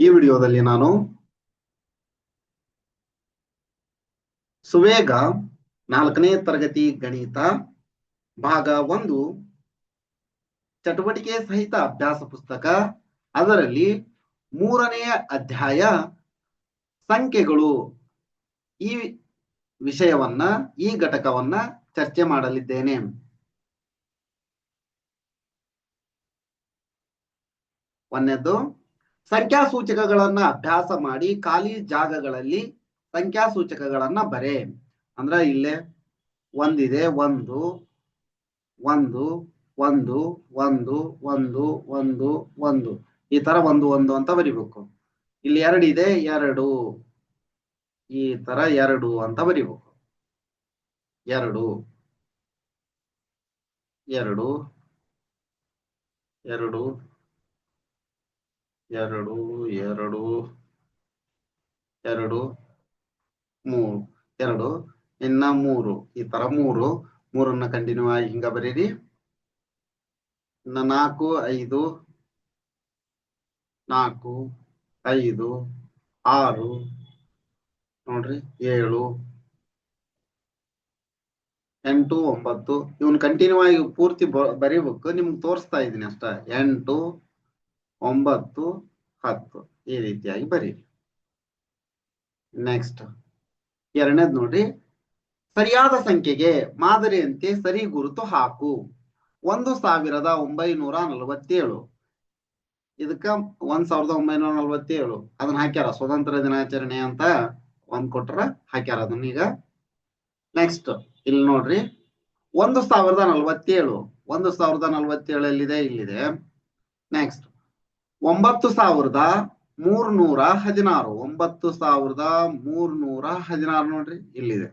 ಈ ವಿಡಿಯೋದಲ್ಲಿ ನಾನು ಸುವೇಗ ನಾಲ್ಕನೇ ತರಗತಿ ಗಣಿತ ಭಾಗ ಒಂದು ಚಟುವಟಿಕೆ ಸಹಿತ ಅಭ್ಯಾಸ ಪುಸ್ತಕ. ಅದರಲ್ಲಿ ಮೂರನೆಯ ಅಧ್ಯಾಯ ಸಂಖ್ಯೆಗಳು. ಈ ವಿಷಯವನ್ನ, ಈ ಘಟಕವನ್ನ ಚರ್ಚೆ ಮಾಡಲಿದ್ದೇನೆ. ಒಂದನೇದ್ದು ಸಂಖ್ಯಾ ಸೂಚಕಗಳನ್ನ ಅಭ್ಯಾಸ ಮಾಡಿ ಖಾಲಿ ಜಾಗಗಳಲ್ಲಿ ಸಂಖ್ಯಾ ಸೂಚಕಗಳನ್ನ ಬರೆ. ಅಂದ್ರ ಇಲ್ಲೇ ಒಂದಿದೆ, ಒಂದು ಒಂದು ಒಂದು ಒಂದು ಒಂದು ಒಂದು ಒಂದು. ಈ ತರ ಒಂದು ಒಂದು ಅಂತ ಬರಿಬೇಕು. ಇಲ್ಲಿ ಎರಡು ಇದೆ, ಎರಡು. ಈ ತರ ಎರಡು ಅಂತ ಬರಿಬೇಕು. ಎರಡು ಎರಡು ಎರಡು. ಎರಡು ಎರಡು ಎರಡು, ಮೂರು. ಎರಡು, ಇನ್ನ ಮೂರು. ಈ ತರ ಮೂರು. ಮೂರನ್ನ ಕಂಟಿನ್ಯೂ ಆಗಿ ಹಿಂಗ ಬರೀರಿ. ಇನ್ನ ನಾಲ್ಕು, ಐದು ನಾಲ್ಕು, ಐದು, ಆರು, ನೋಡ್ರಿ, ಏಳು, ಎಂಟು, ಒಂಬತ್ತು. ಇವನ್ ಕಂಟಿನ್ಯೂ ಆಗಿ ಪೂರ್ತಿ ಬರೀಬೇಕು. ನಿಮ್ಗೆ ತೋರಿಸ್ತಾ ಇದೀನಿ ಅಷ್ಟ. ಎಂಟು ಒಂಬತ್ತು, ಹತ್ತು ಈ ರೀತಿಯಾಗಿ ಬರೀರಿ. ನೆಕ್ಸ್ಟ್ ಎರಡನೇದ್ ನೋಡ್ರಿ ಸರಿಯಾದ ಸಂಖ್ಯೆಗೆ ಮಾದರಿಯಂತೆ ಸರಿ ಗುರುತು ಹಾಕು. ಒಂದು ಸಾವಿರದ ಒಂಬೈನೂರ ನಲವತ್ತೇಳು. ಇದಕ್ಕ ಒಂದ್ ಸಾವಿರದ ಒಂಬೈನೂರ ನಲವತ್ತೇಳು. ಅದನ್ನ ಹಾಕ್ಯಾರ, ಸ್ವತಂತ್ರ ದಿನಾಚರಣೆ ಅಂತ ಒಂದ್ ಕೊಟ್ರ ಹಾಕ್ಯಾರ ಅದನ್ನ ಈಗ. ನೆಕ್ಸ್ಟ್ ಇಲ್ಲಿ ನೋಡ್ರಿ, ಒಂದು ಸಾವಿರದ ನಲವತ್ತೇಳು. ಒಂದು ಸಾವಿರದ ನಲವತ್ತೇಳು ಎಲ್ಲಿದೆ ಇಲ್ಲಿದೆ. ನೆಕ್ಸ್ಟ್ ಒಂಬತ್ತು ಸಾವಿರದ ಮೂರ್ನೂರ ಹದಿನಾರು. ಒಂಬತ್ತು ಸಾವಿರದ ಮೂರ್ನೂರ ಹದಿನಾರು ನೋಡ್ರಿ, ಇಲ್ಲಿದೆ.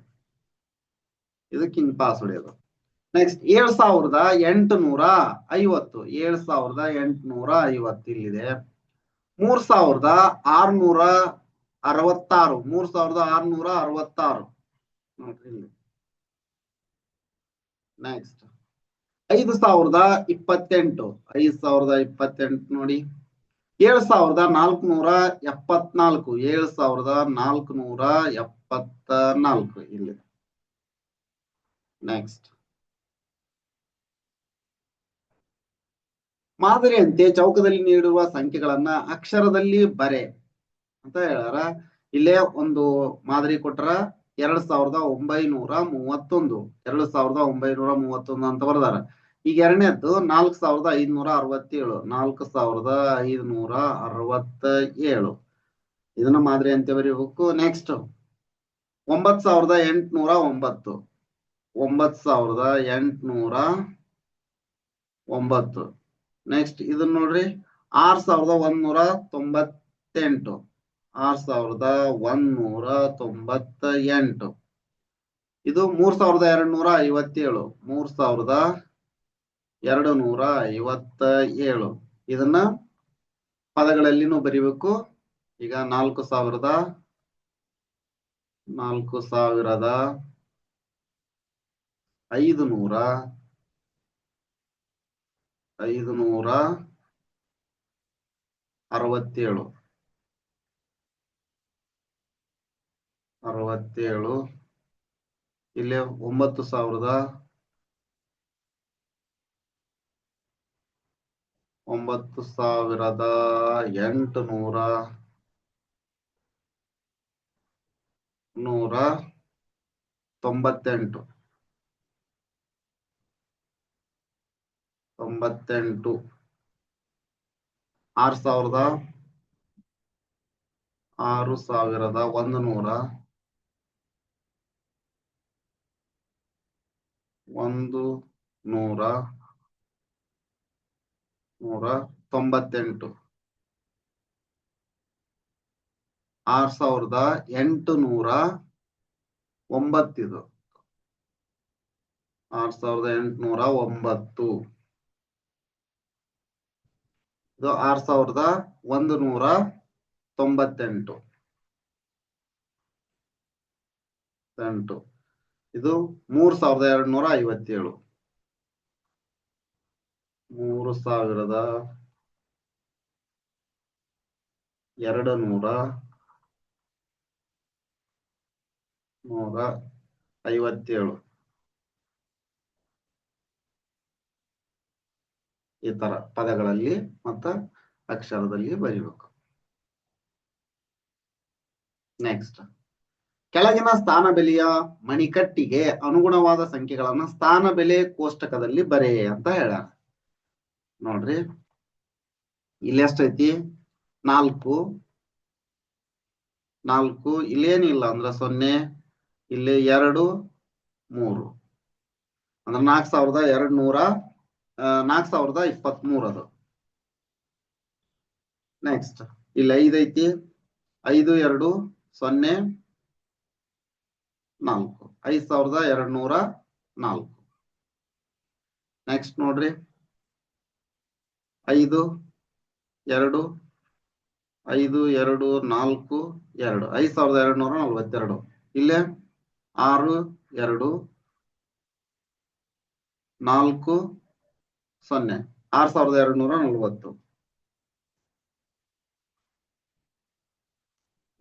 ಇದು ಕಿಂಗ್ ಪಾಸ್ ಹೊಡೆಯೋದು. ನೆಕ್ಸ್ಟ್ ಏಳ್ ಸಾವಿರದ ಎಂಟುನೂರ ಐವತ್ತು. ಏಳ್ ಸಾವಿರದ ಎಂಟುನೂರ ಐವತ್ತು ಇಲ್ಲಿದೆ. ಮೂರ್ ಸಾವಿರದ ಆರ್ನೂರ ಅರವತ್ತಾರು. ಮೂರ್ ಸಾವಿರದ ಆರ್ನೂರ ಅರವತ್ತಾರು. ನೋಡ್ರಿ ಇಲ್ಲಿ. ನೆಕ್ಸ್ಟ್ ಐದು ಸಾವಿರದ ಇಪ್ಪತ್ತೆಂಟು. ಐದು ಸಾವಿರದ ಇಪ್ಪತ್ತೆಂಟು ನೋಡಿ. ಏಳು ಸಾವಿರದ ನಾಲ್ಕುನೂರ ಎಪ್ಪತ್ನಾಲ್ಕು, ಏಳು ಸಾವಿರದ ನಾಲ್ಕುನೂರ ಎಪ್ಪತ್ತ ನಾಲ್ಕು ಇಲ್ಲಿ. ನೆಕ್ಸ್ಟ್ ಮಾದರಿಯಂತೆ ಚೌಕದಲ್ಲಿ ನೀಡಿರುವ ಸಂಖ್ಯೆಗಳನ್ನ ಅಕ್ಷರದಲ್ಲಿ ಬರೆ ಅಂತ ಹೇಳಾರ ಇಲ್ಲೇ ಒಂದು ಮಾದರಿ ಕೊಟ್ರ ಎರಡ್ ಸಾವಿರದ ಒಂಬೈನೂರ ಮೂವತ್ತೊಂದು, ಎರಡ್ ಸಾವಿರದ ಒಂಬೈನೂರ ಮೂವತ್ತೊಂದು ಅಂತ ಬರ್ದಾರ. ಈಗ ಎರಡನೇದ್ದು ನಾಲ್ಕು ಸಾವಿರದ ಐದುನೂರ ಅರವತ್ತೇಳು, ನಾಲ್ಕು ಸಾವಿರದ ಐದುನೂರ ಅರವತ್ತ ಏಳು ಇದನ್ನ ಮಾದರಿ ಅಂತ ಬರೀಬೇಕು. ನೆಕ್ಸ್ಟ್ ಒಂಬತ್ ಸಾವಿರದ ಎಂಟುನೂರ ಒಂಬತ್ತು. ಒಂಬತ್ ಸಾವಿರದ ಎಂಟುನೂರ ಒಂಬತ್ತು. ನೆಕ್ಸ್ಟ್ ಇದನ್ನ ನೋಡ್ರಿ. ಆರ್ ಸಾವಿರದ ಒಂದ್ನೂರ ತೊಂಬತ್ತೆಂಟು. ಆರ್ ಸಾವಿರದ ಒಂದ್ನೂರ ತೊಂಬತ್ತ ಎಂಟು ಇದು ಮೂರ್ ಸಾವಿರದ ಎರಡ್ ನೂರ ಐವತ್ತೇಳು. ಮೂರ್ ಸಾವಿರದ ಎರಡು ನೂರ ಐವತ್ತ ಏಳು ಇದನ್ನ ಪದಗಳಲ್ಲಿನೂ ಬರಿಬೇಕು. ಈಗ ನಾಲ್ಕು ಸಾವಿರದ ನಾಲ್ಕು ಸಾವಿರದ ಐದು ನೂರ ಐದು ನೂರ ಅರವತ್ತೇಳು. ಅರವತ್ತೇಳು. ಇಲ್ಲಿ ಒಂಬತ್ತು ಸಾವಿರದ ಒಂಬತ್ತು ಸಾವಿರದ ಎಂಟು ನೂರ ನೂರ ತೊಂಬತ್ತೆಂಟು. ತೊಂಬತ್ತೆಂಟು. ಆರು ಸಾವಿರದ ಆರು ಸಾವಿರದ ಒಂದು ನೂರ ಒಂದು ನೂರ ನೂರ ತೊಂಬತ್ತೆಂಟು. ಆರ್ ಸಾವಿರದ ಎಂಟು ನೂರ ಒಂಬತ್ತಿದು. ಆರ್ ಸಾವಿರದ ಎಂಟುನೂರ ಒಂಬತ್ತು. ಇದು ಆರ್ ಸಾವಿರದ ಒಂದು ನೂರ ತೊಂಬತ್ತೆಂಟು. ಎಂಟು. ಇದು ಮೂರ್ ಸಾವಿರದ ಎರಡ್ ನೂರ ಐವತ್ತೇಳು. ಮೂರು ಸಾವಿರದ ಎರಡು ನೂರ ನೂರ ಐವತ್ತೇಳು. ಈ ತರ ಪದಗಳಲ್ಲಿ ಮತ್ತ ಅಕ್ಷರದಲ್ಲಿ ಬರೀಬೇಕು. ನೆಕ್ಸ್ಟ್ ಕೆಳಗಿನ ಸ್ಥಾನ ಬೆಲೆಯ ಮಣಿಕಟ್ಟಿಗೆ ಅನುಗುಣವಾದ ಸಂಖ್ಯೆಗಳನ್ನ ಸ್ಥಾನ ಬೆಲೆ ಕೋಷ್ಟಕದಲ್ಲಿ ಬರೆಯಿರಿ ಅಂತ ಹೇಳ್ಯಾರ ನೋಡ್ರಿ. ಇಲ್ಲಿ ಎಷ್ಟೈತಿ ನಾಲ್ಕು. ನಾಲ್ಕು. ಇಲ್ಲೇನಿಲ್ಲ ಅಂದ್ರ ಸೊನ್ನೆ, ಇಲ್ಲಿ ಎರಡು, ಮೂರು. ಅಂದ್ರೆ ನಾಲ್ಕ್ ಸಾವಿರದ ಎರಡ್ ನೂರ ನಾಲ್ಕು ಸಾವಿರದ ಇಪ್ಪತ್ತ್ ಅದು. ನೆಕ್ಸ್ಟ್ ಇಲ್ಲಿ ಐದೈತಿ ಐದು, ಎರಡು, ಸೊನ್ನೆ, ನಾಲ್ಕು. ಐದ್ ಸಾವಿರದ ಎರಡ್ ನೂರ ನಾಲ್ಕು. ನೆಕ್ಸ್ಟ್ ನೋಡ್ರಿ. ಐದು, ಎರಡು ಐದು, ಎರಡು, ನಾಲ್ಕು, ಎರಡು. ಐದು ಸಾವಿರದ ಎರಡು ನೂರ ನಲ್ವತ್ತೆರಡು. ಇಲ್ಲೇ? ಆರು, ಎರಡು, ನಾಲ್ಕು, ಸೊನ್ನೆ. ಆರು ಸಾವಿರದ ಎರಡು ನೂರ ನಲ್ವತ್ತು.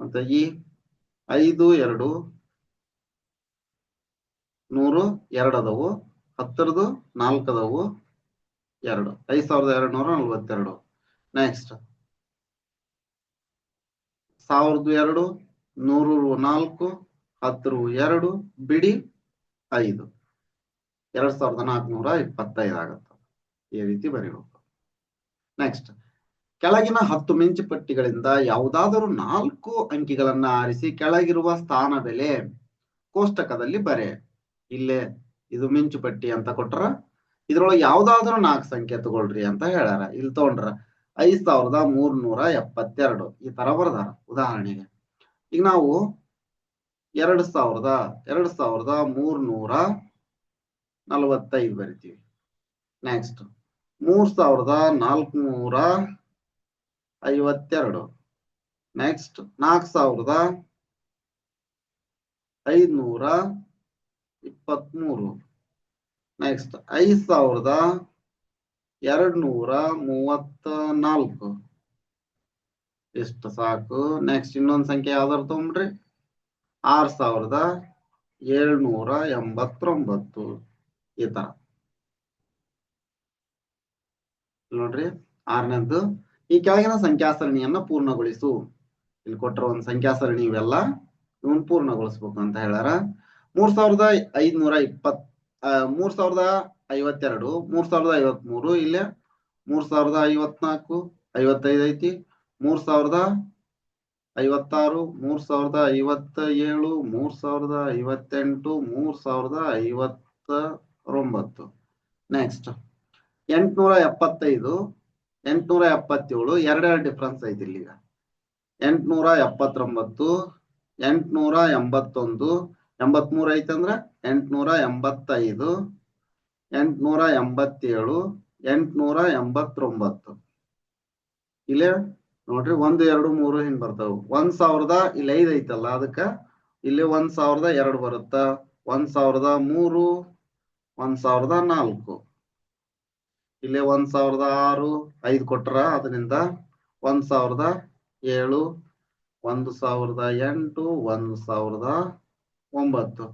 ಮತ್ತೆ ಈ ಐದು, ಎರಡು, ನೂರು ಎರಡು ಅದಾವು ಹತ್ತರದು ನಾಲ್ಕು ಅದಾವು ಎರಡು. ಐದ್ ಸಾವಿರದ ಎರಡ್ ನೂರ ನಲ್ವತ್ತೆರಡು. ನೆಕ್ಸ್ಟ್ ಸಾವಿರದ ಎರಡು ನೂರು ನಾಲ್ಕು ಹತ್ತು ಎರಡು, ಬಿಡಿ ಐದು. ಎರಡ್ ಸಾವಿರದ ನಾಲ್ಕುನೂರ ಇಪ್ಪತ್ತೈದು ಆಗತ್ತ. ಈ ರೀತಿ ಬರೀಬೇಕು. ನೆಕ್ಸ್ಟ್ ಕೆಳಗಿನ ಹತ್ತು ಮಿಂಚು ಪಟ್ಟಿಗಳಿಂದ ಯಾವುದಾದರೂ ನಾಲ್ಕು ಅಂಕಿಗಳನ್ನ ಆರಿಸಿ ಕೆಳಗಿರುವ ಸ್ಥಾನ ಬೆಲೆ ಕೋಷ್ಟಕದಲ್ಲಿ ಬರೆ. ಇಲ್ಲೇ ಇದು ಮಿಂಚು ಪಟ್ಟಿ ಅಂತ ಕೊಟ್ರ ಇದ್ರೊಳಗೆ ಯಾವ್ದಾದ್ರು ನಾಲ್ಕು ಸಂಖ್ಯೆ ತಗೊಳ್ರಿ ಅಂತ ಹೇಳ್ಯಾರ. ಇಲ್ಲಿ ತಗೊಂಡ್ರ ಐದ್ ಸಾವಿರದ ಮೂರ್ನೂರ ಎಪ್ಪತ್ತೆರಡು. ಈ ತರ ಬರ್ದಾರ ಉದಾಹರಣೆಗೆ. ಈಗ ನಾವು ಎರಡ್ ಸಾವಿರದ ಎರಡ್ ಸಾವಿರದ ಮೂರ್ನೂರ ನಲವತ್ತೈದು ಬರಿತೀವಿ. ನೆಕ್ಸ್ಟ್ ಮೂರ್ ಸಾವಿರದ ನಾಲ್ಕುನೂರ ಐವತ್ತೆರಡು. ನೆಕ್ಸ್ಟ್ ನಾಲ್ಕ್ ಸಾವಿರದ ಐದ್ನೂರ ಇಪ್ಪತ್ಮೂರು ನೆಕ್ಸ್ಟ್ ಐದ್ ಸಾವಿರದ ಎರಡ್ ನೂರ ಮೂವತ್ತ ನಾಲ್ಕು ಇಷ್ಟ ಸಾಕು. ನೆಕ್ಸ್ಟ್ ಇನ್ನೊಂದ್ ಸಂಖ್ಯೆ ಯಾವ್ದಾರು ತಗೊಂಡ್ರಿ ಆರ್ ಸಾವಿರದ ಏಳ್ನೂರ ಎಂಬತ್ತೊಂಬತ್ತು ಈ ತರ. ನೋಡ್ರಿ, ಆರನೇದ್ದು, ಈ ಕೆಳಗಿನ ಸಂಖ್ಯಾ ಸರಣಿಯನ್ನ ಪೂರ್ಣಗೊಳಿಸು. ಇಲ್ಲಿ ಕೊಟ್ಟರ ಒಂದು ಸಂಖ್ಯಾ ಸರಣಿ ಇವೆಲ್ಲ, ಇವನ್ ಪೂರ್ಣಗೊಳಿಸ್ಬೇಕು ಅಂತ ಹೇಳ್ಯಾರ. ಮೂರ್ ಸಾವಿರದ ಐದ್ನೂರ ಇಪ್ಪತ್ ಮೂರ್ ಸಾವಿರದ ಐವತ್ತೆರಡು, ಮೂರ್ ಸಾವಿರದ ಐವತ್ಮೂರು, ಇಲ್ಲೇ ಮೂರ್ ಸಾವಿರದ ಐವತ್ನಾಲ್ಕು, ಐವತ್ತೈದು ಐತಿ, ಮೂರ್ ಸಾವಿರದ ಐವತ್ತಾರು, ಮೂರ್ ಸಾವಿರದ ಐವತ್ತ ಏಳು ಮೂರ್ ಸಾವಿರದ ಐವತ್ತೆಂಟು, ಮೂರ್ ಸಾವಿರದ ಐವತ್ತ ಒಂಬತ್ತು ನೆಕ್ಸ್ಟ್ ಎಂಟ್ನೂರ ಎಪ್ಪತ್ತೈದು, ಎಂಟ್ನೂರ ಎಪ್ಪತ್ತೇಳು, ಎರಡೆರಡು ಡಿಫ್ರೆನ್ಸ್ ಐತಿ ಇಲ್ಲಿಗ. ಎಂಟ್ನೂರ ಎಪ್ಪತ್ತೊಂಬತ್ತು, ಎಂಟ್ನೂರ ಎಂಬತ್ತೊಂದು ಎಂಬತ್ಮೂರು ಐತಂದ್ರ? ಎಂಟ್ನೂರ ಎಂಬತ್ತೈದು, ಎಂಟ್ನೂರ ಎಂಬತ್ತೇಳು, ಎಂಟ್ನೂರ ಎಂಬತ್ತೊಂಬತ್ತು. ಇಲ್ಲೇ ನೋಡ್ರಿ, ಒಂದು, ಎರಡು, ಮೂರು ಹಿಂಗ್ ಬರ್ತಾವ. ಒಂದ್ ಸಾವಿರದ ಇಲ್ಲಿ ಐದ್ ಐತಲ್ಲ ಅದಕ್ಕ? ಇಲ್ಲಿ ಒಂದ್ ಸಾವಿರದ ಎರಡು ಬರುತ್ತ? ಒಂದ್ ಸಾವಿರದ ಮೂರು, ಒಂದ್ ಸಾವಿರದ ನಾಲ್ಕು. ಇಲ್ಲಿ ಒಂದ್ ಸಾವಿರದ ಆರು, ಐದು ಕೊಟ್ರ ಅದರಿಂದ ಒಂದ್ ಸಾವಿರದ ಏಳು, ಒಂದು ಸಾವಿರದ ಎಂಟು, ಒಂದು ಸಾವಿರದ ಒಂಬತ್ತು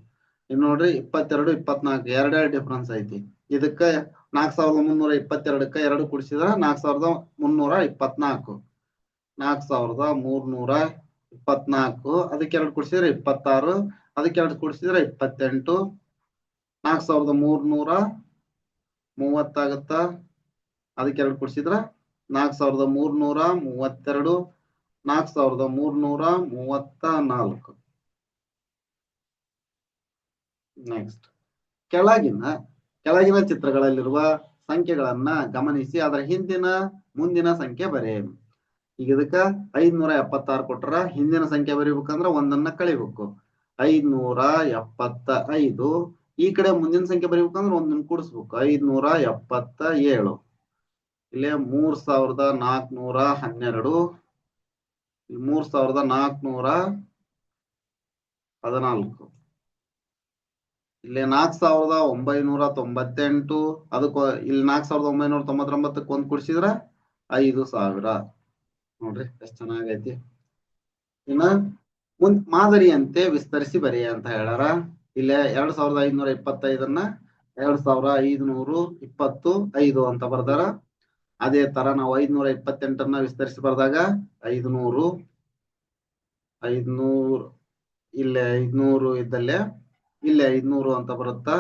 ಇನ್ನು ನೋಡ್ರಿ ಇಪ್ಪತ್ತೆರಡು, ಇಪ್ಪತ್ನಾಲ್ಕು ಎರಡೇ ಡಿಫ್ರೆನ್ಸ್ ಐತಿ. ಇದಕ್ಕ ನಾಲ್ಕ್ ಸಾವಿರದ ಮುನ್ನೂರ ಇಪ್ಪತ್ತೆರಡಕ್ಕ ಎರಡು ಕುಡಿಸಿದ್ರ ನಾಲ್ಕ್ ಸಾವಿರದ ಮುನ್ನೂರ ಇಪ್ಪತ್ನಾಲ್ಕು. ನಾಲ್ಕ್ ಸಾವಿರದ ಮೂರ್ನೂರ ಇಪ್ಪತ್ನಾಲ್ಕು. ಅದಕ್ಕೆ ಎರಡು ಕುಡಿಸಿದ್ರೆ ಇಪ್ಪತ್ತಾರು. ಅದಕ್ಕೆ ಎರಡು ಕುಡಿಸಿದ್ರೆ ಇಪ್ಪತ್ತೆಂಟು. ನಾಲ್ಕ್ ಸಾವಿರದ ಮೂರ್ನೂರ ಮೂವತ್ತಾಗತ್ತ ಅದಕ್ಕೆ ಎರಡು ಕುಡಿಸಿದ್ರ ನಾಲ್ಕ್ ಸಾವಿರದ ಮೂರ್ನೂರ ಮೂವತ್ತೆರಡು. ನಾಲ್ಕ್ ಸಾವಿರದ ಮೂರ್ನೂರ ಮೂವತ್ತ ನಾಲ್ಕು. ನೆಕ್ಸ್ಟ್ ಕೆಳಗಿನ ಕೆಳಗಿನ ಚಿತ್ರಗಳಲ್ಲಿರುವ ಸಂಖ್ಯೆಗಳನ್ನ ಗಮನಿಸಿ, ಅದರ ಹಿಂದಿನ, ಮುಂದಿನ ಸಂಖ್ಯೆ ಬರೆ. ಈಗ ಇದಕ್ಕ ಐದ್ನೂರ ಎಪ್ಪತ್ತಾರು ಕೊಟ್ರ ಹಿಂದಿನ ಸಂಖ್ಯೆ ಬರೀಬೇಕಂದ್ರ ಒಂದನ್ನ ಕಳಿಬೇಕು. ಐದ್ನೂರ ಎಪ್ಪತ್ತ ಐದು ಈ ಕಡೆ ಮುಂದಿನ ಸಂಖ್ಯೆ ಬರೀಬೇಕಂದ್ರ ಒಂದನ್ನ ಕೂಡಿಸ್ಬೇಕು. ಐದ್ನೂರ ಎಪ್ಪತ್ತ ಏಳು ಇಲ್ಲೇ ಮೂರ್ ಸಾವಿರದ ನಾಲ್ಕನೂರ ಹನ್ನೆರಡು ಮೂರ್ ಸಾವಿರದ ನಾಲ್ಕನೂರ ಹದಿನಾಲ್ಕು. ಇಲ್ಲಿ ನಾಲ್ಕ್ ಸಾವಿರದ ಒಂಬೈನೂರ ತೊಂಬತ್ತೆಂಟು, ಅದಕ್ಕ ಇಲ್ಲಿ ನಾಲ್ಕ್ ಸಾವಿರದ ಒಂಬೈನೂರ ತೊಂಬತ್ತೊಂಬತ್ತಕ್ಕೆ ಒಂದ್ ಕುಡ್ಸಿದ್ರ ಐದು ಸಾವಿರ. ನೋಡ್ರಿ, ಎಷ್ಟ್ ಚೆನ್ನಾಗೈತಿ. ಇನ್ನ ಮುಂದ್ ಮಾದರಿಯಂತೆ ವಿಸ್ತರಿಸಿ ಬರೆಯ ಅಂತ ಹೇಳಾರ ಇಲ್ಲೇ ಎರಡ್ ಸಾವಿರದ ಐದ್ನೂರ ಇಪ್ಪತ್ತೈದನ್ನ ಎರಡ್ ಸಾವಿರ ಐದ್ನೂರು ಇಪ್ಪತ್ತು ಐದು ಅಂತ ಬರ್ದಾರ. ಅದೇ ತರ ನಾವು ಐದ್ನೂರ ಇಪ್ಪತ್ತೆಂಟನ್ನ ವಿಸ್ತರಿಸಿ ಬರ್ದಾಗ ಐದ್ನೂರು ಐದ್ನೂರು, ಇಲ್ಲೇ ಐದ್ನೂರು ಇದ್ದಲ್ಲೇ ಇಲ್ಲೇ ಐದ್ನೂರು ಅಂತ ಬರುತ್ತಾ?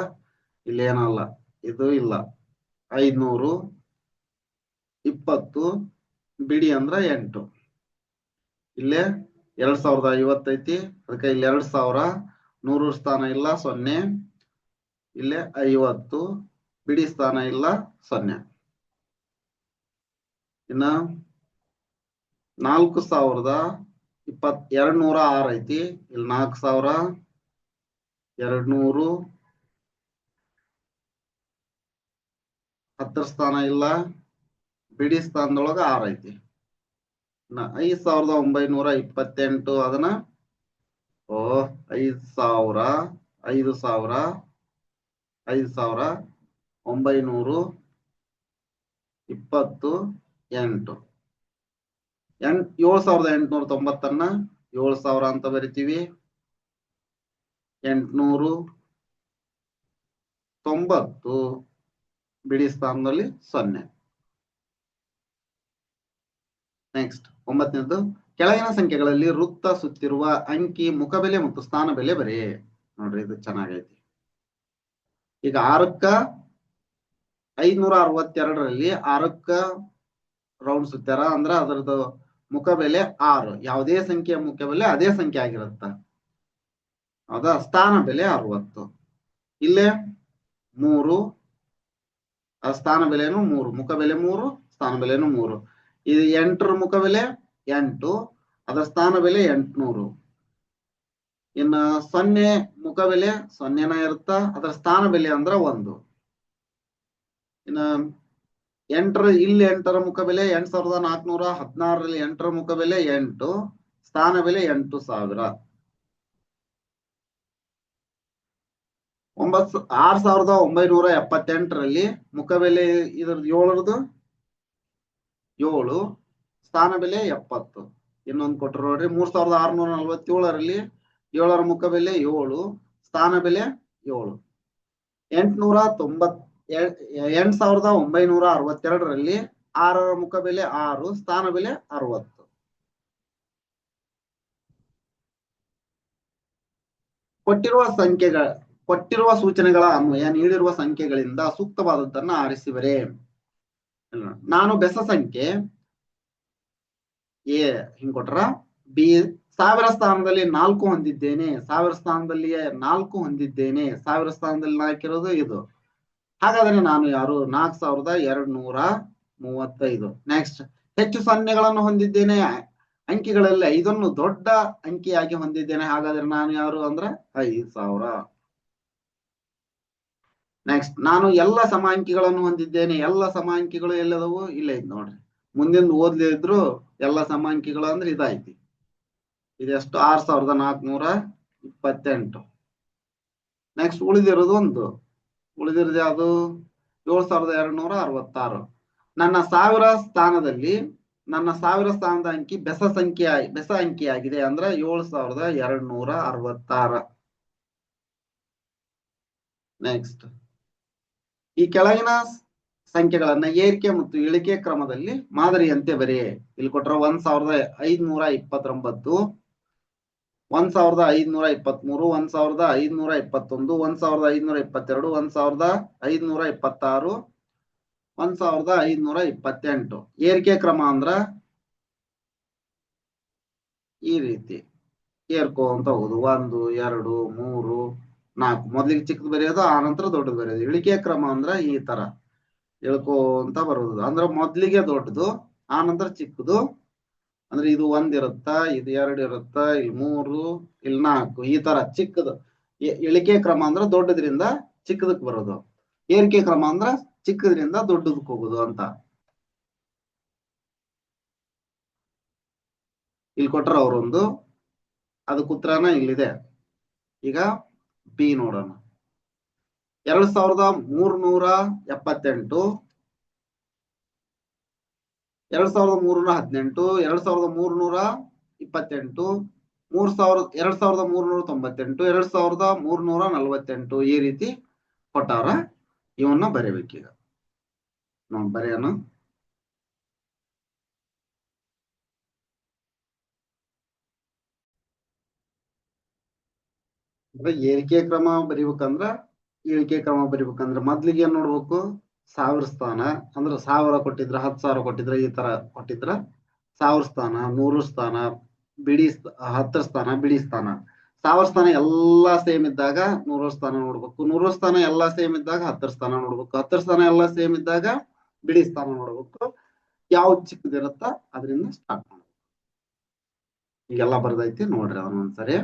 ಇಲ್ಲಿ ಏನಲ್ಲ. ಇದು ಇಲ್ಲ. ಐದ್ನೂರು, ಇಪ್ಪತ್ತು, ಬಿಡಿ ಅಂದ್ರ ಎಂಟು. ಇಲ್ಲೇ ಎರಡ್ ಸಾವಿರದ ಐವತ್ತೈತಿ ಅದಕ್ಕೆ ಇಲ್ಲಿ ಎರಡ್ ಸಾವಿರ, ನೂರು ಸ್ಥಾನ ಇಲ್ಲ, ಸೊನ್ನೆ. ಇಲ್ಲೇ ಐವತ್ತು, ಬಿಡಿ ಸ್ಥಾನ ಇಲ್ಲ, ಸೊನ್ನೆ. ಇನ್ನ ನಾಲ್ಕು ಸಾವಿರದ ಇಪ್ಪತ್ ಎರಡ್ ನೂರ ಆರ್ ಐತಿ. ಇಲ್ಲಿ ನಾಲ್ಕು ಸಾವಿರ ಎರಡ್ ನೂರು ಹತ್ತರ ಸ್ಥಾನ ಇಲ್ಲ. ಬಿಡಿ ಸ್ಥಾನದೊಳಗ ಆರ್ ಐತಿ. ಐದ್ ಸಾವಿರದ ಒಂಬೈನೂರ ಇಪ್ಪತ್ತೆಂಟು ಅದನ್ನ, ಓ, ಐದ್ ಸಾವಿರ, ಐದು ಸಾವಿರ, ಐದ್ ಸಾವಿರ, ಒಂಬೈನೂರು, ಇಪ್ಪತ್ತು, ಎಂಟು. ಎಂಟ್ ಏಳು ಸಾವಿರದ ಎಂಟುನೂರ ತೊಂಬತ್ತನ್ನ ಏಳು ಸಾವಿರ ಅಂತ ಬರಿತೀವಿ. ಎಂಟ್ನೂರು ತೊಂಬತ್ತು ಬಿಡಿ ಸ್ಥಾನದಲ್ಲಿ ಸೊನ್ನೆ. ನೆಕ್ಸ್ಟ್ ಒಂಬತ್ತನೇದು, ಕೆಳಗಿನ ಸಂಖ್ಯೆಗಳಲ್ಲಿ ವೃತ್ತ ಸುತ್ತಿರುವ ಅಂಕಿ, ಮುಖಬೆಲೆ ಮತ್ತು ಸ್ಥಾನ ಬೆಲೆ ಬರೆ. ನೋಡ್ರಿ ಇದು ಚೆನ್ನಾಗೈತಿ. ಈಗ ಆರಕ್ಕ ಐದ್ನೂರ ಅರವತ್ತೆರಡರಲ್ಲಿ ಆರಕ್ಕ ರೌಂಡ್ ಸುತ್ತಾರ, ಅಂದ್ರ ಅದರದ್ದು ಮುಖಬೆಲೆ ಆರು. ಯಾವುದೇ ಸಂಖ್ಯೆಯ ಮುಖಬೆಲೆ ಅದೇ ಸಂಖ್ಯೆ ಆಗಿರುತ್ತ. ಹೌದಾ ಸ್ಥಾನ ಬೆಲೆ ಅರವತ್ತು. ಇಲ್ಲೇ ಮೂರು ಸ್ಥಾನ ಬೆಲೆನು ಮೂರು, ಮುಖ ಬೆಲೆ ಮೂರು, ಸ್ಥಾನ ಬೆಲೆನು ಮೂರು. ಇದು ಎಂಟರ ಮುಖ ಬೆಲೆ ಎಂಟು, ಅದರ ಸ್ಥಾನ ಬೆಲೆ ಎಂಟ್ನೂರು. ಇನ್ನ ಸೊನ್ನೆ ಮುಖ ಬೆಲೆ ಸೊನ್ನೆನ ಇರುತ್ತ, ಅದರ ಸ್ಥಾನ ಬೆಲೆ ಅಂದ್ರ ಒಂದು. ಇನ್ನ ಎಂಟರ, ಇಲ್ಲಿ ಎಂಟರ ಮುಖ ಬೆಲೆ ಎಂಟ್ ಸಾವಿರದ ನಾಲ್ಕನೂರ ಹದಿನಾರರಲ್ಲಿ ಎಂಟರ ಮುಖ ಬೆಲೆ ಎಂಟು, ಸ್ಥಾನ ಬೆಲೆ ಎಂಟು ಸಾವಿರ. ಒಂಬತ್ತು, ಆರ್ ಸಾವಿರದ ಒಂಬೈನೂರ ಎಪ್ಪತ್ತೆಂಟರಲ್ಲಿ ಮುಖಬೆಲೆ ಇದ್ರದ್ದು ಏಳರದು ಏಳು. ಸ್ಥಾನ ಬೆಲೆ ಎಪ್ಪತ್ತು. ಇನ್ನೊಂದು ಕೊಟ್ಟರು ನೋಡ್ರಿ, ಮೂರ್ ಸಾವಿರದ ಆರ್ನೂರ ನಲ್ವತ್ತೇಳರಲ್ಲಿ ಏಳರ ಮುಖಬೆಲೆ ಏಳು, ಸ್ಥಾನ ಬೆಲೆ ಏಳು. ಎಂಟುನೂರ ತೊಂಬತ್ ಎಂಟ್ ಸಾವಿರದ ಒಂಬೈನೂರ ಅರವತ್ತೆರಡರಲ್ಲಿ ಆರರ ಮುಖಬೆಲೆ ಆರು, ಸ್ಥಾನ ಬೆಲೆ ಅರವತ್ತು. ಕೊಟ್ಟಿರುವ ಸಂಖ್ಯೆಗಳ ಕೊಟ್ಟಿರುವ ಸೂಚನೆಗಳ ಅನ್ವಯ ನೀಡಿರುವ ಸಂಖ್ಯೆಗಳಿಂದ ಸೂಕ್ತವಾದದ್ದನ್ನು ಆರಿಸಿವರೆ. ನಾನು ಬೆಸ ಸಂಖ್ಯೆ ಎ ಹಿಂಗ್ ಕೊಟ್ರ? ಬಿ ಸಾವಿರ ಸ್ಥಾನದಲ್ಲಿ ನಾಲ್ಕು ಹೊಂದಿದ್ದೇನೆ, ಸಾವಿರ ಸ್ಥಾನದಲ್ಲಿ ನಾಲ್ಕು ಹೊಂದಿದ್ದೇನೆ, ಸಾವಿರ ಸ್ಥಾನದಲ್ಲಿ ನಾಲ್ಕಿರೋದು ಇದು. ಹಾಗಾದ್ರೆ ನಾನು ಯಾರು? ನಾಲ್ಕು ಸಾವಿರದ ಎರಡ್ ನೂರ ಮೂವತ್ತೈದು. ನೆಕ್ಸ್ಟ್ ಹೆಚ್ಚು ಸೊನ್ನೆಗಳನ್ನು ಹೊಂದಿದ್ದೇನೆ, ಅಂಕಿಗಳಲ್ಲಿ ಐದನ್ನು ದೊಡ್ಡ ಅಂಕಿಯಾಗಿ ಹೊಂದಿದ್ದೇನೆ, ಹಾಗಾದ್ರೆ ನಾನು ಯಾರು ಅಂದ್ರೆ? ಐದ್ ಸಾವಿರ. ನೆಕ್ಸ್ಟ್ ನಾನು ಎಲ್ಲ ಸಮಾಂಕಿಗಳನ್ನು ಹೊಂದಿದ್ದೇನೆ, ಎಲ್ಲ ಸಮಾಂಕಿಗಳು ಎಲ್ಲದವು ಇಲ್ಲ ಐತಿ ನೋಡ್ರಿ. ಮುಂದಿನ ಓದ್ಲಿದ್ರು ಎಲ್ಲ ಸಮಾಂಕಿಗಳು ಅಂದ್ರೆ ಇದಾಯ್ತಿ. ಇದೆಷ್ಟು? ಆರ್ ಸಾವಿರದ ನಾಲ್ಕನೂರ ಇಪ್ಪತ್ತೆಂಟು. ನೆಕ್ಸ್ಟ್ ಉಳಿದಿರೋದು ಒಂದು. ಉಳಿದಿರೋದು ಯಾವುದು? ಏಳು ಸಾವಿರದ ಎರಡುನೂರ ಅರವತ್ತಾರು. ನನ್ನ ಸಾವಿರ ಸ್ಥಾನದಲ್ಲಿ, ನನ್ನ ಸಾವಿರ ಸ್ಥಾನದ ಅಂಕಿ ಬೆಸ ಸಂಖ್ಯೆ ಬೆಸ ಅಂಕಿಯಾಗಿದೆ ಅಂದ್ರೆ ಏಳು ಸಾವಿರದ ಎರಡ್ ನೂರ ಅರವತ್ತಾರ. ನೆಕ್ಸ್ಟ್ ಈ ಕೆಳಗಿನ ಸಂಖ್ಯೆಗಳನ್ನ ಏರಿಕೆ ಮತ್ತು ಇಳಿಕೆ ಕ್ರಮದಲ್ಲಿ ಮಾದರಿಯಂತೆ ಬರೆಯೇ. ಇಲ್ಲಿ ಕೊಟ್ಟರೆ ಒಂದ್ ಸಾವಿರದ ಐದ್ನೂರ ಇಪ್ಪತ್ತೊಂಬತ್ತು, ಒಂದ್ ಸಾವಿರದ ಐದ್ನೂರ ಇಪ್ಪತ್ಮೂರು, ಒಂದ್ ಸಾವಿರದ ಐದ್ನೂರ ಇಪ್ಪತ್ತೊಂದು, ಒಂದ್ ಸಾವಿರದ ಐದ್ನೂರ ಇಪ್ಪತ್ತೆರಡು, ಒಂದ್ ಸಾವಿರದ ಐದ್ನೂರ ಇಪ್ಪತ್ತಾರು, ಒಂದ್ ಸಾವಿರದ ಐದ್ನೂರ ಇಪ್ಪತ್ತೆಂಟು. ಏರಿಕೆ ಕ್ರಮ ಅಂದ್ರ ಈ ರೀತಿ ಏರ್ಕೋ ಅಂತ ಹೋಗುದು ಒಂದು, ಎರಡು, ಮೂರು ನಾಲ್ಕು. ಮೊದ್ಲಿಗೆ ಚಿಕ್ಕದು ಬರೆಯೋದು, ಆ ನಂತರ ದೊಡ್ಡದು ಬರೆಯೋದು. ಇಳಿಕೆ ಕ್ರಮ ಅಂದ್ರೆ ಈ ತರ. ಇಳ್ಕೋಂತ ಬರೋದು. ಅಂದ್ರೆ ಮೊದ್ಲಿಗೆ ದೊಡ್ಡದು, ಆ ನಂತರ ಚಿಕ್ಕದು. ಅಂದ್ರೆ ಇದು ಒಂದ್ ಇರುತ್ತ, ಇದು ಎರಡು ಇರುತ್ತ, ಇಲ್ಲಿ ಮೂರು, ಇಲ್ಲಿ ನಾಲ್ಕು. ಈ ತರ ಚಿಕ್ಕದು. ಇಳಿಕೆ ಕ್ರಮ ಅಂದ್ರೆ ದೊಡ್ಡದ್ರಿಂದ ಚಿಕ್ಕದಕ್ ಬರೋದು. ಏರಿಕೆ ಕ್ರಮ ಅಂದ್ರ ಚಿಕ್ಕದ್ರಿಂದ ದೊಡ್ಡದಕ್ ಹೋಗುದು ಅಂತ. ಇಲ್ಲಿ ಕೊಟ್ರ ಅವರೊಂದು. ಅದಕ್ಕೆ ಉತ್ತರನ ಇಲ್ಲಿದೆ. ಈಗ ಬಿ ನೋಡೋಣ. ಎರಡ್ ಸಾವಿರದ ಮೂರ್ನೂರ ಎಪ್ಪತ್ತೆಂಟು, ಎರಡ್ ಸಾವಿರದ ಮೂರ್ನೂರ ಹದಿನೆಂಟು, ಎರಡ್ ಸಾವಿರದ ಮೂರ್ನೂರ ಇಪ್ಪತ್ತೆಂಟು, ಮೂರ್ ಸಾವಿರದ, ಎರಡ್ ಸಾವಿರದ ಮೂರ್ನೂರ ತೊಂಬತ್ತೆಂಟು, ಎರಡ್ ಸಾವಿರದ ಮೂರ್ನೂರ ನಲ್ವತ್ತೆಂಟು ಈ ರೀತಿ ಕೊಟ್ಟಾರ. ಇವನ್ನ ಬರೀಬೇಕೀಗ. ನೋಡ್ ಬರೆಯೋಣ. ಅಂದ್ರೆ ಏರಿಕೆ ಕ್ರಮ ಬರಿಬೇಕಂದ್ರ, ಇಳಿಕೆ ಕ್ರಮ ಬರಿಬೇಕಂದ್ರ ಮೊದ್ಲಿಗೆ ಏನ್ ನೋಡ್ಬೇಕು? ಸಾವಿರ ಸ್ಥಾನ, ಅಂದ್ರ ಸಾವಿರ ಕೊಟ್ಟಿದ್ರ ಹತ್ ಸಾವಿರ ಕೊಟ್ಟಿದ್ರ, ಈ ತರ ಕೊಟ್ಟಿದ್ರ ಸಾವಿರ ಸ್ಥಾನ ನೂರು ಸ್ಥಾನ, ಬಿಡಿ ಹತ್ತರ ಸ್ಥಾನ, ಬಿಡಿ ಸ್ಥಾನ. ಸಾವಿರ ಸ್ಥಾನ ಎಲ್ಲಾ ಸೇಮ್ ಇದ್ದಾಗ ನೂರ ಸ್ಥಾನ ನೋಡ್ಬೇಕು. ನೂರ ಸ್ಥಾನ ಎಲ್ಲಾ ಸೇಮ್ ಇದ್ದಾಗ ಹತ್ತರ ಸ್ಥಾನ ನೋಡ್ಬೇಕು. ಹತ್ತರ ಸ್ಥಾನ ಎಲ್ಲಾ ಸೇಮ್ ಇದ್ದಾಗ ಬಿಡಿ ಸ್ಥಾನ ನೋಡ್ಬೇಕು. ಯಾವ್ದು ಚಿಕ್ಕದಿರುತ್ತ ಅದರಿಂದ ಸ್ಟಾರ್ಟ್ ಮಾಡ್ಬೇಕು. ಈಗೆಲ್ಲ ಬರ್ದೈತಿ ನೋಡ್ರಿ ಅದನ್ನ ಒಂದ್ಸರಿ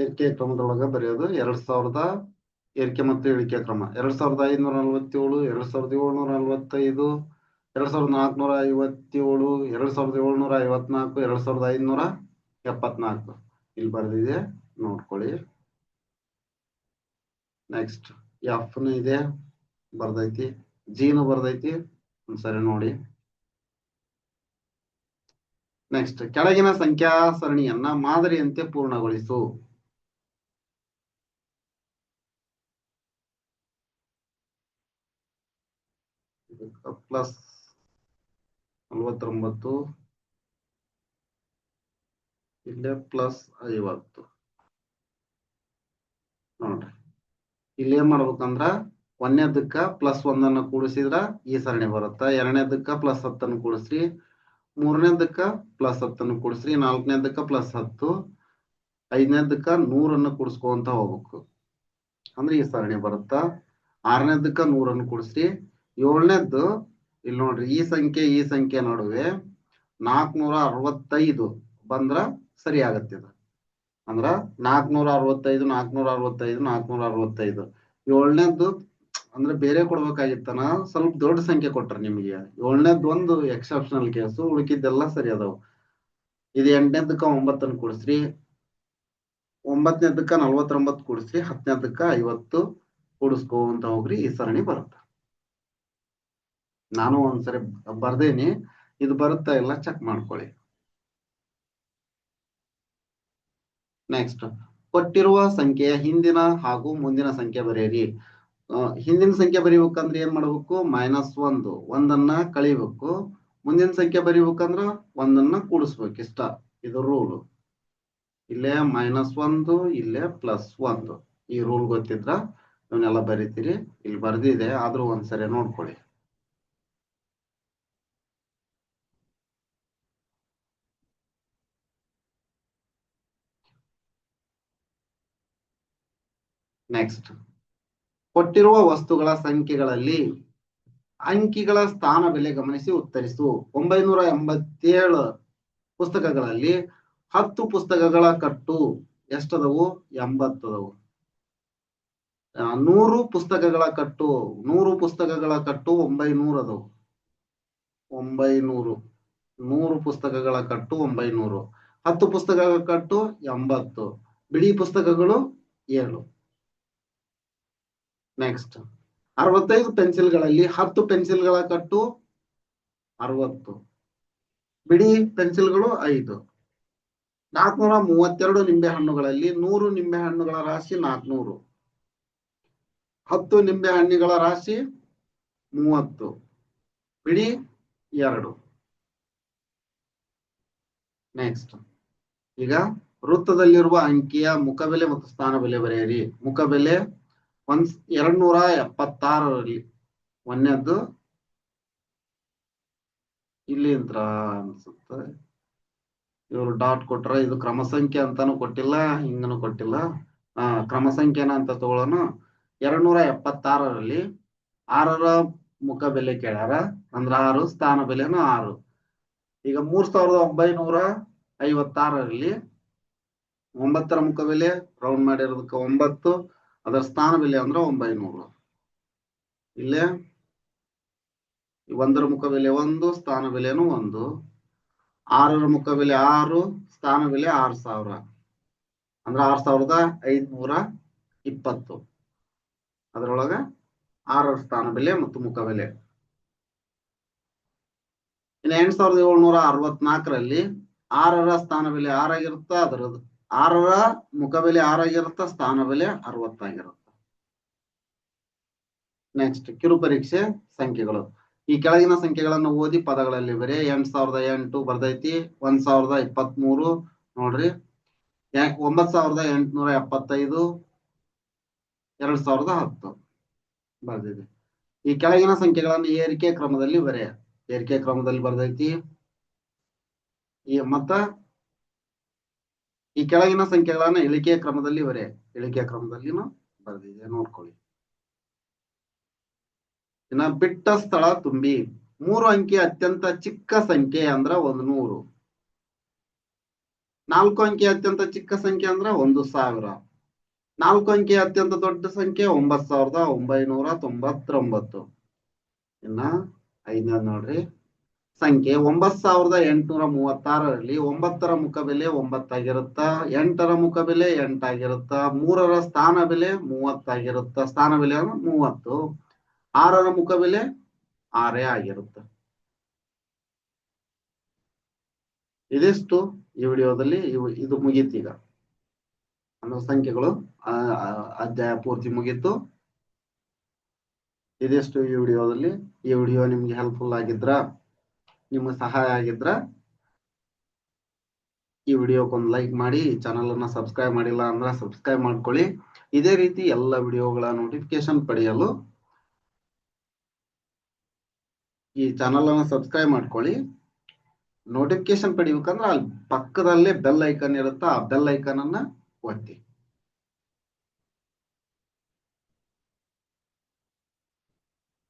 ಏರಿಕೆ ಕ್ರಮದೊಳಗ ಬರೆಯೋದು ಎರಡ್ ಸಾವಿರದ ಏರಿಕೆ ಮತ್ತು ಇಳಿಕೆ ಕ್ರಮ. ಎರಡ್ ಸಾವಿರದ ಐನೂರ ನಲವತ್ತೇಳು, ಎರಡ್ ಸಾವಿರದ ಏಳ್ನೂರ ನಲವತ್ತೈದು, ಎರಡ್ ಸಾವಿರದ ನಾಲ್ಕುನೂರ ಐವತ್ತೇಳು, ಎರಡ್ ಸಾವಿರದ ಏಳ್ನೂರ ಐವತ್ನಾಲ್ಕು, ಎರಡ್ ಸಾವಿರದ ಐನೂರ ಎಪ್ಪತ್ನಾಲ್ಕು. ಇಲ್ಲಿ ಬರೆದಿದೆ, ನೋಡ್ಕೊಳ್ಳಿ. ನೆಕ್ಸ್ಟ್ ಎಫ್ನು ಇದೆ, ಬರ್ದೈತಿ. ಜಿನು ಬರ್ದೈತಿ, ಒಂದ್ಸರಿ ನೋಡಿ. ನೆಕ್ಸ್ಟ್ ಕೆಳಗಿನ ಸಂಖ್ಯಾ ಸರಣಿಯನ್ನ ಮಾದರಿಯಂತೆ ಪೂರ್ಣಗೊಳಿಸು. ಪ್ಲಸ್ ನಲ್ವತ್ತೊಂಬತ್ತು, ಇಲ್ಲೇ ಪ್ಲಸ್ ಐವತ್ತು. ನೋಡ್ರಿ. ಇಲ್ಲಿ ಏನ್ ಮಾಡ್ಬೇಕಂದ್ರ ಒಂದನೇದಕ್ಕ ಪ್ಲಸ್ ಒಂದನ್ನ ಕೂಡಿಸಿದ್ರ ಈ ಸರಣಿ ಬರುತ್ತ? ಎರಡನೇದಕ್ಕ ಪ್ಲಸ್ ಹತ್ತನ್ನು ಕೂಡಿಸ್ರಿ. ಮೂರನೇದಕ್ಕ ಪ್ಲಸ್ ಹತ್ತನ್ನು ಕೂಡಿಸ್ರಿ. ನಾಲ್ಕನೇದಕ್ಕ ಪ್ಲಸ್ ಹತ್ತು. ಐದನೇದಕ್ಕ ನೂರನ್ನ ಕೂಡಿಸ್ಕೊಂತ ಹೋಗ್ಬೇಕು. ಅಂದ್ರೆ ಈ ಸರಣಿ ಬರುತ್ತ? ಆರನೇದಕ್ಕ ನೂರನ್ನು ಕೂಡಿಸ್ರಿ. ಏಳನೇದ್ದು, ಇಲ್ಲಿ ನೋಡ್ರಿ, ಈ ಸಂಖ್ಯೆ ಈ ಸಂಖ್ಯೆ ನಡುವೆ ನಾಲ್ಕನೂರ ಅರವತ್ತೈದು ಬಂದ್ರ ಸರಿ ಆಗತ್ತೆ ಇದು. ಅಂದ್ರ ನಾಲ್ಕನೂರ ಅರವತ್ತೈದು ನಾಲ್ಕನೂರ ಅರವತ್ತೈದು ನಾಲ್ಕನೂರ ಅರವತ್ತೈದು ಏಳನೇದ್ದು, ಅಂದ್ರೆ ಬೇರೆ ಕೊಡ್ಬೇಕಾಗಿತ್ತನ, ಸ್ವಲ್ಪ ದೊಡ್ಡ ಸಂಖ್ಯೆ ಕೊಟ್ರ ನಿಮಗೆ. ಏಳನೇದ್ದು ಒಂದು ಎಕ್ಸೆಪ್ಷನಲ್ ಕೇಸು ಉಳಿಕಿದ್ದೆಲ್ಲ ಸರಿ ಅದಾವ. ಇದು ಎಂಟನೇದಕ್ಕ ಒಂಬತ್ತನ್ನು ಕೊಡಿಸ್ರಿ. ಒಂಬತ್ತನೇದಕ್ಕ ನಲ್ವತ್ತೊಂಬತ್ತು ಕೂಡಿಸ್ರಿ ಹತ್ತನೇದಕ್ಕ ಐವತ್ತು ಕೂಡಿಸ್ಕೊಂತ ಹೋಗ್ರಿ, ಈ ಸರಣಿ ಬರುತ್ತೆ. ನಾನು ಒಂದ್ಸರಿ ಬರ್ದೇನಿ, ಇದು ಬರುತ್ತಾ ಇಲ್ಲ ಚೆಕ್ ಮಾಡ್ಕೊಳ್ಳಿ. ನೆಕ್ಸ್ಟ್ ಕೊಟ್ಟಿರುವ ಸಂಖ್ಯೆಯ ಹಿಂದಿನ ಹಾಗೂ ಮುಂದಿನ ಸಂಖ್ಯೆ ಬರೆಯಿರಿ. ಹಿಂದಿನ ಸಂಖ್ಯೆ ಬರೀಬೇಕಂದ್ರೆ ಏನ್ ಮಾಡ್ಬೇಕು? ಮೈನಸ್ ಒಂದು. ಒಂದನ್ನ ಕಳಿಬೇಕು. ಮುಂದಿನ ಸಂಖ್ಯೆ ಬರೀಬೇಕಂದ್ರ ಒಂದನ್ನ ಕೂಡಿಸ್ಬೇಕು. ಇಷ್ಟ. ಇದು ರೂಲ್ ಇಲ್ಲೇ ಮೈನಸ್ ಒಂದು, ಇಲ್ಲೇ ಪ್ಲಸ್ ಒಂದು. ಈ ರೂಲ್ ಗೊತ್ತಿದ್ರ ಇವನ್ನೆಲ್ಲ ಬರೀತೀರಿ. ಇಲ್ಲಿ ಬರ್ದಿದೆ. ಆದ್ರೂ ಒಂದ್ಸರಿ ನೋಡ್ಕೊಳ್ಳಿ. ನೆಕ್ಸ್ಟ್ ಕೊಟ್ಟಿರುವ ವಸ್ತುಗಳ ಸಂಖ್ಯೆಗಳಲ್ಲಿ ಅಂಕಿಗಳ ಸ್ಥಾನ ಬೆಲೆ ಗಮನಿಸಿ ಉತ್ತರಿಸು. ಒಂಬೈನೂರ ಎಂಬತ್ತೇಳು ಪುಸ್ತಕಗಳಲ್ಲಿ ಹತ್ತು ಪುಸ್ತಕಗಳ ಕಟ್ಟು ಎಷ್ಟದವು? ಎಂಬತ್ತದವು. ನೂರು ಪುಸ್ತಕಗಳ ಕಟ್ಟು, ನೂರು ಪುಸ್ತಕಗಳ ಕಟ್ಟು ಒಂಬೈನೂರು ಅದವು ಒಂಬೈನೂರು. ನೂರು ಪುಸ್ತಕಗಳ ಕಟ್ಟು ಒಂಬೈನೂರು. ಹತ್ತು ಪುಸ್ತಕಗಳ ಕಟ್ಟು ಎಂಬತ್ತು. ಬಿಡಿ ಪುಸ್ತಕಗಳು ಏಳು. ನೆಕ್ಸ್ಟ್ ಅರವತ್ತೈದು ಪೆನ್ಸಿಲ್ಗಳಲ್ಲಿ ಹತ್ತು ಪೆನ್ಸಿಲ್ಗಳ ಕಟ್ಟು ಅರವತ್ತು. ಬಿಡಿ ಪೆನ್ಸಿಲ್ಗಳು ಐದು. ನಾಲ್ಕುನೂರ ಮೂವತ್ತೆರಡು ನಿಂಬೆ ಹಣ್ಣುಗಳಲ್ಲಿ ನೂರು ನಿಂಬೆ ಹಣ್ಣುಗಳ ರಾಶಿ ನಾಲ್ಕುನೂರು ಹತ್ತು ನಿಂಬೆ ಹಣ್ಣುಗಳ ರಾಶಿ ಮೂವತ್ತು. ಬಿಡಿ ಎರಡು. ನೆಕ್ಸ್ಟ್ ಈಗ ವೃತ್ತದಲ್ಲಿರುವ ಅಂಕಿಯ ಮುಖಬೆಲೆ ಮತ್ತು ಸ್ಥಾನ ಬೆಲೆ ಬರೆಯಿರಿ. ಮುಖಬೆಲೆ ಒಂದ್ ಎರಡ್ ನೂರ ಎಪ್ಪತ್ತಾರರಲ್ಲಿ. ಒಂದನೇದ್ದು ಇಲ್ಲಿ ಅನ್ಸುತ್ತೆ. ಇವರು ಡಾಟ್ ಕೊಟ್ರ ಇದು ಕ್ರಮ ಸಂಖ್ಯೆ ಅಂತಾನು ಕೊಟ್ಟಿಲ್ಲ, ಹಿಂಗನು ಕೊಟ್ಟಿಲ್ಲ. ಆ, ಕ್ರಮ ಸಂಖ್ಯೆನ ಅಂತ ತಗೊಳ್ಳೋಣ. ಎರಡ್ ನೂರ ಎಪ್ಪತ್ತಾರರಲ್ಲಿ ಆರರ ಮುಖ ಬೆಲೆ ಕೇಳ್ಯಾರ. ಅಂದ್ರ ಆರು, ಸ್ಥಾನ ಬೆಲೆನು ಆರು. ಈಗ ಮೂರ್ ಸಾವಿರದ ಒಂಬೈನೂರ ಐವತ್ತಾರರಲ್ಲಿ ಒಂಬತ್ತರ ಮುಖ ಬೆಲೆ ರೌಂಡ್ ಮಾಡಿರೋದಕ್ಕೆ ಒಂಬತ್ತು. ಅದರ ಸ್ಥಾನ ಬೆಲೆ ಅಂದ್ರೆ ಒಂಬೈನೂರು ಇಲ್ಲೇ ಒಂದರ ಮುಖ ಬೆಲೆ ಒಂದು ಸ್ಥಾನ ಬೆಲೆನು ಒಂದು. ಆರರ ಮುಖ ಬೆಲೆ ಆರು ಸ್ಥಾನ ಬೆಲೆ ಆರು ಸಾವಿರ. ಅಂದ್ರೆ ಆರ್ ಸಾವಿರದ ಐದ್ನೂರ ಇಪ್ಪತ್ತು. ಅದರೊಳಗ ಆರರ ಸ್ಥಾನ ಬೆಲೆ ಮತ್ತು ಮುಖ ಬೆಲೆ ಇನ್ನು ಎಂಟ್ ಸಾವಿರದ ಏಳ್ನೂರ ಅರವತ್ನಾಲ್ಕರಲ್ಲಿ ಆರರ ಸ್ಥಾನ ಬೆಲೆ ಆರಾಗಿರುತ್ತ? ಅದರದ್ದು. ಆರರ ಮುಖಬೆಲೆ ಆರಾಗಿರುತ್ತ ಸ್ಥಾನ ಬೆಲೆ ಅರವತ್ತಾಗಿರುತ್ತೆ? ನೆಕ್ಸ್ಟ್ ಕಿರು ಪರೀಕ್ಷೆ ಸಂಖ್ಯೆಗಳು. ಈ ಕೆಳಗಿನ ಸಂಖ್ಯೆಗಳನ್ನು ಓದಿ ಪದಗಳಲ್ಲಿ ಬರೀ ಎಂಟ್ ಸಾವಿರದ ಎಂಟು ಬರ್ದೈತಿ. ಒಂದ್ ಸಾವಿರದ ಇಪ್ಪತ್ತ್ ಮೂರು ನೋಡ್ರಿ. ಒಂಬತ್ ಸಾವಿರದ ಎಂಟುನೂರ ಎಪ್ಪತ್ತೈದು ಎರಡ್ ಸಾವಿರದ ಹತ್ತು ಬರ್ದಿದೆ ಈ ಕೆಳಗಿನ ಸಂಖ್ಯೆಗಳನ್ನು ಏರಿಕೆ ಕ್ರಮದಲ್ಲಿ ಬರೆಯ. ಏರಿಕೆ ಕ್ರಮದಲ್ಲಿ ಬರ್ದೈತಿ. ಈ, ಮತ್ತ ಈ ಕೆಳಗಿನ ಸಂಖ್ಯೆಗಳನ್ನ ಇಳಿಕೆಯ ಕ್ರಮದಲ್ಲಿ ಬರೆಯ ಇಳಿಕೆ ಕ್ರಮದಲ್ಲಿನೂ ಬರೆದಿದೆ, ನೋಡ್ಕೊಳ್ಳಿ. ಇನ್ನ ಬಿಟ್ಟ ಸ್ಥಳ ತುಂಬಿ, ಮೂರು ಅಂಕಿ ಅತ್ಯಂತ ಚಿಕ್ಕ ಸಂಖ್ಯೆ ಅಂದ್ರ ಒಂದು ನೂರು. ನಾಲ್ಕು ಅಂಕಿ ಅತ್ಯಂತ ಚಿಕ್ಕ ಸಂಖ್ಯೆ ಅಂದ್ರ ಒಂದು ಸಾವಿರ. ನಾಲ್ಕು ಅಂಕಿ ಅತ್ಯಂತ ದೊಡ್ಡ ಸಂಖ್ಯೆ ಒಂಬತ್ ಸಾವಿರದ ಒಂಬೈನೂರ ತೊಂಬತ್ತೊಂಬತ್ತು. ಇನ್ನ ಐದನೇ ನೋಡ್ರಿ. ಸಂಖ್ಯೆ ಒಂಬತ್ ಸಾವಿರದ ಎಂಟುನೂರ ಮೂವತ್ತಾರರಲ್ಲಿ ಒಂಬತ್ತರ ಮುಖಬೆಲೆ ಒಂಬತ್ತಾಗಿರುತ್ತ, ಎಂಟರ ಮುಖಬೆಲೆ ಎಂಟಾಗಿರುತ್ತ, ಮೂರರ ಸ್ಥಾನ ಬೆಲೆ ಮೂವತ್ತಾಗಿರುತ್ತ, ಸ್ಥಾನ ಬೆಲೆ ಅಂದ್ರೆ ಮೂವತ್ತು, ಆರರ ಮುಖಬೆಲೆ ಆರೇ ಆಗಿರುತ್ತ. ಇದಿಷ್ಟು ಈ ವಿಡಿಯೋದಲ್ಲಿ ಇವು- ಇದು ಈಗ. ಅಂದ್ರೆ ಸಂಖ್ಯೆಗಳು ಅಧ್ಯಾಯ ಪೂರ್ತಿ ಮುಗೀತು. ಇದಿಷ್ಟು ಈ ವಿಡಿಯೋದಲ್ಲಿ. ಈ ವಿಡಿಯೋ ನಿಮ್ಗೆ ಹೆಲ್ಪ್ಫುಲ್ ಆಗಿದ್ರ? ನಿಮ್ಗೆ ಸಹಾಯ ಆಗಿದ್ರ ಈ ವಿಡಿಯೋಕ್ಕೊಂದು ಲೈಕ್ ಮಾಡಿ ಚಾನಲ್ ಅನ್ನ ಸಬ್ಸ್ಕ್ರೈಬ್ ಮಾಡಿಲ್ಲ ಅಂದ್ರೆ ಸಬ್ಸ್ಕ್ರೈಬ್ ಮಾಡ್ಕೊಳ್ಳಿ. ಇದೇ ರೀತಿ ಎಲ್ಲ ವಿಡಿಯೋಗಳ ನೋಟಿಫಿಕೇಶನ್ ಪಡೆಯಲು ಈ ಚಾನಲ್ ಅನ್ನ ಸಬ್ಸ್ಕ್ರೈಬ್ ಮಾಡ್ಕೊಳ್ಳಿ. ನೋಟಿಫಿಕೇಶನ್ ಪಡಿಬೇಕಂದ್ರೆ ಅಲ್ಲಿ ಪಕ್ಕದಲ್ಲೇ ಬೆಲ್ ಐಕನ್ ಇರುತ್ತಾ, ಆ ಬೆಲ್ ಐಕನ್ ಅನ್ನ ಒತ್ತಿ.